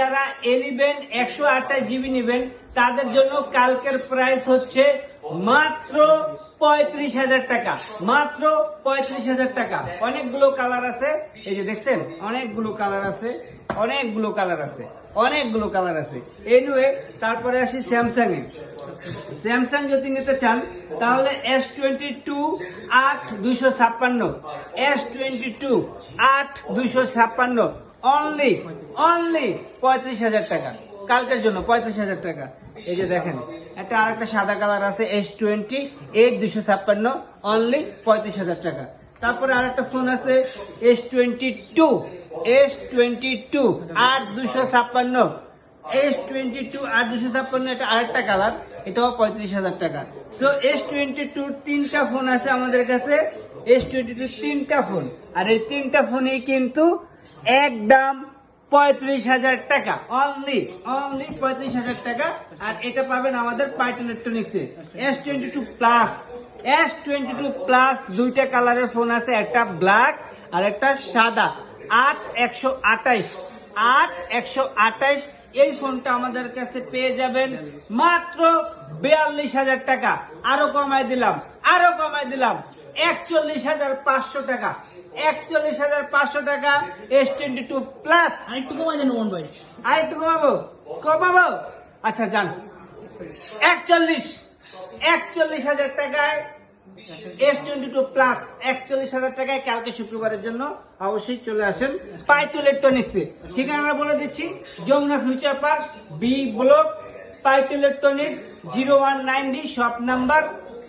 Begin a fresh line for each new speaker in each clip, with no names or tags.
যারা এলিবেন একশো আঠাশ জিবি নেবেন, তাদের জন্য কালকের প্রাইস হচ্ছে মাত্র পঁয়ত্রিশ হাজার টাকা। মাত্র পঁয়ত্রিশ হাজার টাকা। অনেকগুলো কালার আছে। এই যে দেখছেন, অনেকগুলো কালার আছে, অনেকগুলো কালার আছে, অনেকগুলো কালার আছে। এনিওয়ে তারপরে আসি স্যামসাং এ। স্যামসাং যদি নিতে চান, তাহলে এস টোয়েন্টি টু আট দুইশো ছাপ্পান্ন। এস টোয়েন্টি টু আট দুইশো ছাপ্পান্ন। অনলি অনলি পঁয়ত্রিশ হাজার টাকা। কালকের জন্য পঁয়ত্রিশ হাজার টাকা। এই যে দেখেন, একটা আরেকটা সাদা কালার আছে এস টোয়েন্টি এইট দুশো ছাপ্পান্ন অনলি পঁয়ত্রিশ হাজার টাকা। তারপরে আরেকটা ফোন আছে S twenty two S twenty two আট দুশো ছাপ্পান্ন। এস টোয়েন্টি টু আর দুশো ছাপ্পান্ন, এটা আরেকটা কালার, এটাও পঁয়ত্রিশ হাজার টাকা। সো এস টোয়েন্টি টু তিনটা ফোন আছে আমাদের কাছে এস টোয়েন্টি টু তিনটা ফোন আর এই তিনটা ফোনই কিন্তু একদম পঁয়ত্রিশ হাজার টাকা। অনলি অনলি পঁয়ত্রিশ হাজার টাকা। আর এটা পাবেন আমাদের pint electronics S twenty two plus S twenty two plus দুইটা কালারের ফোন আছে, একটা ব্ল্যাক আর একটা সাদা। আট একশো আঠাইশ আট একশো আঠাইশ এই ফোনটা আমাদের কাছে পেয়ে যাবেন মাত্র বিয়াল্লিশ হাজার টাকা। আরও কমায় দিলাম, আরও কমায় দিলাম। একচল্লিশ হাজার পাঁচশো টাকা। একচল্লিশ হাজার পাঁচশো টাকা এস টোয়েন্টি টু প্লাস
আরেকটু কমাই দেন মোহন ভাই।
আর একটু কমাবো? কমাবো? আচ্ছা যান। একচল্লিশ। একচল্লিশ হাজার টাকায় এস টোয়েন্টি টু প্লাস একচল্লিশ হাজার টাকায় কালকে শুক্রবারের জন্য অবশ্যই চলে আসেন। পাইটু ইলেকট্রনিক্সে। ঠিকানা বলে দিচ্ছি। Jamuna future park B block পাইটু electronics zero one nine D shop number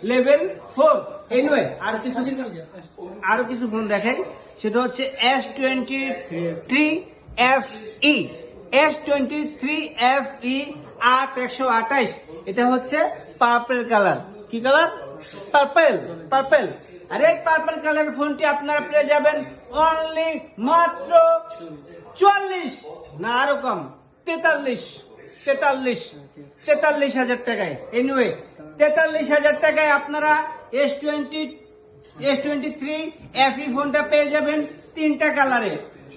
level four anyway আর কিছু আরও কিছু ফোন দেখাই সেটা হচ্ছে S twenty three F E S twenty three F E আট একশো আঠাইশ এটা হচ্ছে পার্পেল কালার কি কালার পার্পেল পার্পেল আরে পার্পেল কালার ফোনটি আপনারা পেয়ে যাবেন অনলি মাত্র চুয়াল্লিশ। না, আরও কম। তেতাল্লিশ। তেতাল্লিশ তেতাল্লিশ হাজার টাকায়। এনিওয়ে তেতাল্লিশ হাজার টাকায় আপনারা S twenty S twenty three F E ফোনটা পেয়ে যাবেন তিনটা কালারে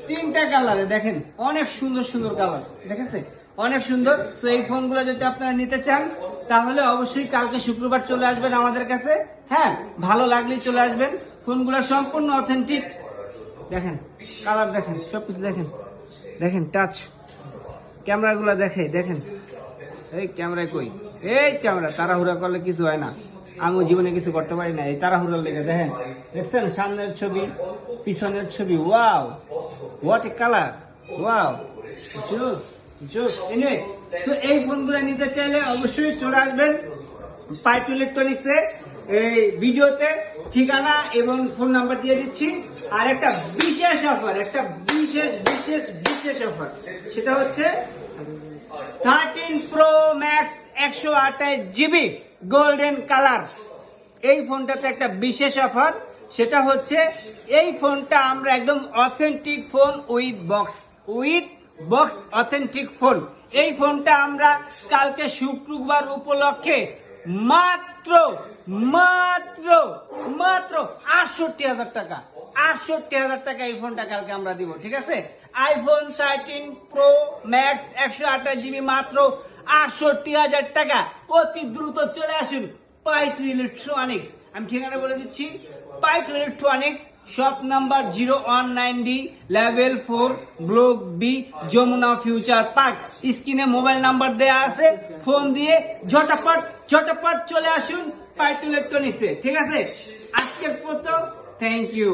তিনটা কালারে দেখেন, অনেক সুন্দর সুন্দর কালার দেখেছে? অনেক সুন্দর। তো এই ফোনগুলো যদি আপনারা নিতে চান, তাহলে অবশ্যই কালকে শুক্রবার চলে আসবেন আমাদের কাছে। হ্যাঁ ভালো লাগলেই চলে আসবেন। ফোনগুলো সম্পূর্ণ অথেন্টিক দেখেন কালার দেখেন, সবকিছু দেখেন। দেখেন টাচ ক্যামেরাগুলো দেখে, দেখেন। এই ক্যামেরায় কই? এই ক্যামেরা, তাড়াহুড়া করলে কিছু হয় না। আমি জীবনে কিছু করতে পারি না, এই তাড়াহুড়ার লেগে, দেখেন। দেখছেন? সামনের ছবি, পিছনের ছবি, wow. What a colour wow জোস জোস এনিওয়ে তো এই ফোনগুলো নিতে চাইলে অবশ্যই চলে আসবেন পাইট ইলেকট্রনিক্সে। এই ভিডিওতে ঠিকানা এবং ফোন নাম্বার দিয়ে দিচ্ছি। আর একটা বিশেষ অফার, একটা বিশেষ বিশেষ বিশেষ অফার। সেটা হচ্ছে থার্টিন প্রো ম্যাক্স একশো আঠাশ জিবি গোল্ডেন কালার এই ফোনটাতে একটা বিশেষ অফার, সেটা হচ্ছে এই ফোনটা আমরা একদম authentic phone with box with box authentic phone এই ফোনটা আমরা কালকে শুক্রবার উপলক্ষে মাত্র মাত্র মাত্র আটষট্টি হাজার টাকা। আটষট্টি হাজার টাকা এই ফোনটা কালকে আমরা দিব, ঠিক আছে? আইফোন থার্টিন প্রো ম্যাক্স একশো আঠাশ জিবি মাত্র আটষট্টি হাজার টাকা। অতি দ্রুত চলে আসুন। পাইট ইলেকট্রনিক্স। আমি ঠিকানা বলে দিচ্ছি pint electronics, shop number zero one nine D level four, block B, Jamuna future park. স্ক্রিনে মোবাইল নাম্বার দেয়া আছে, ফোন দিয়ে ঝটাপট ঝটাপট চলে আসুন পাইট ইলেকট্রনিক্সে। ঠিক আছে? আজকের মতো থ্যাংক ইউ